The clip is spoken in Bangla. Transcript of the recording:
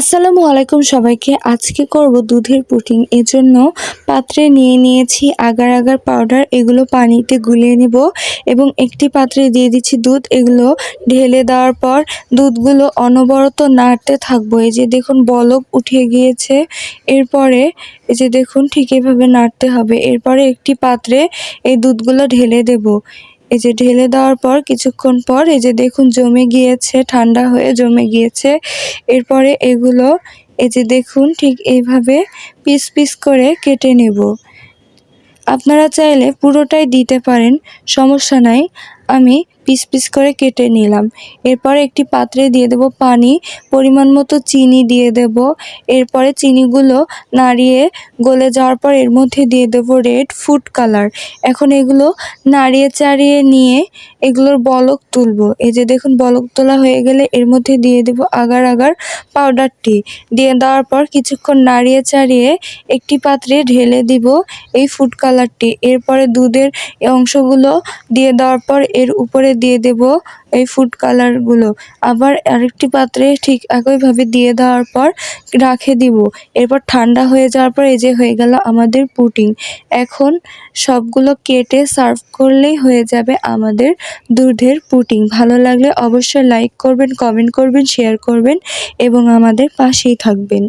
আসসালামু আলাইকুম সবাইকে। আজকে করব দুধের পুটিং এজন্য পাত্রে নিয়ে নিয়েছি আগার আগার পাউডার এগুলো পানিতে গুলিয়ে নেব এবং একটি পাত্রে দিয়ে দিচ্ছি দুধ। এগুলো ঢেলে দেওয়ার পর দুধগুলো অনবরত নাড়তে থাকব। এই যে দেখুন, বলক উঠে গিয়েছে। এরপরে এই যে দেখুন, ঠিক এভাবে নাড়তে হবে। এরপরে একটি পাত্রে এই দুধগুলো ঢেলে দেব। এই যে ঢেলে দেওয়ার পর কিছুক্ষণ পর এই যে দেখুন জমে গিয়েছে, ঠান্ডা হয়ে জমে গিয়েছে। এরপরে এগুলো এই যে দেখুন ঠিক এইভাবে পিস পিস করে কেটে নেব। আপনারা চাইলে পুরোটাই দিতে পারেন, সমস্যা নাই। আমি পিস পিস করে কেটে নিলাম। এরপর একটি পাত্রে দিয়ে দেব পানি, পরিমাণ মতো চিনি দিয়ে দেব। এরপরে চিনিগুলো নাড়িয়ে গলে যাওয়ার পর এর মধ্যে দিয়ে দেব রেড ফুড কালার। এখন এগুলো নাড়িয়ে চাড়িয়ে নিয়ে এগুলোর বলক তুলবো। এই যে দেখুন, বলক তোলা হয়ে গেলে এর মধ্যে দিয়ে দেব আগার আগার পাউডারটি। দিয়ে দেওয়ার পর কিছুক্ষণ নাড়িয়ে চাড়িয়ে একটি পাত্রে ঢেলে দিব এই ফুড কালারটি। এরপরে দুধের অংশগুলো দিয়ে দেওয়ার পর এর উপরে দিয়ে দেব এই ফুড কালারগুলো আবার আরেকটি পাত্রে ঠিক একইভাবে দিয়ে দেওয়ার পর রাখে দিব। এরপর ঠান্ডা হয়ে যাওয়ার পর এই যে হয়ে গেল আমাদের পুটিং এখন সবগুলো কেটে সার্ভ করলেই হয়ে যাবে আমাদের দুধের পুটিং ভালো লাগলে অবশ্যই লাইক করবেন কমেন্ট করবেন শেয়ার করবেন এবং আমাদের পাশেই থাকবেন।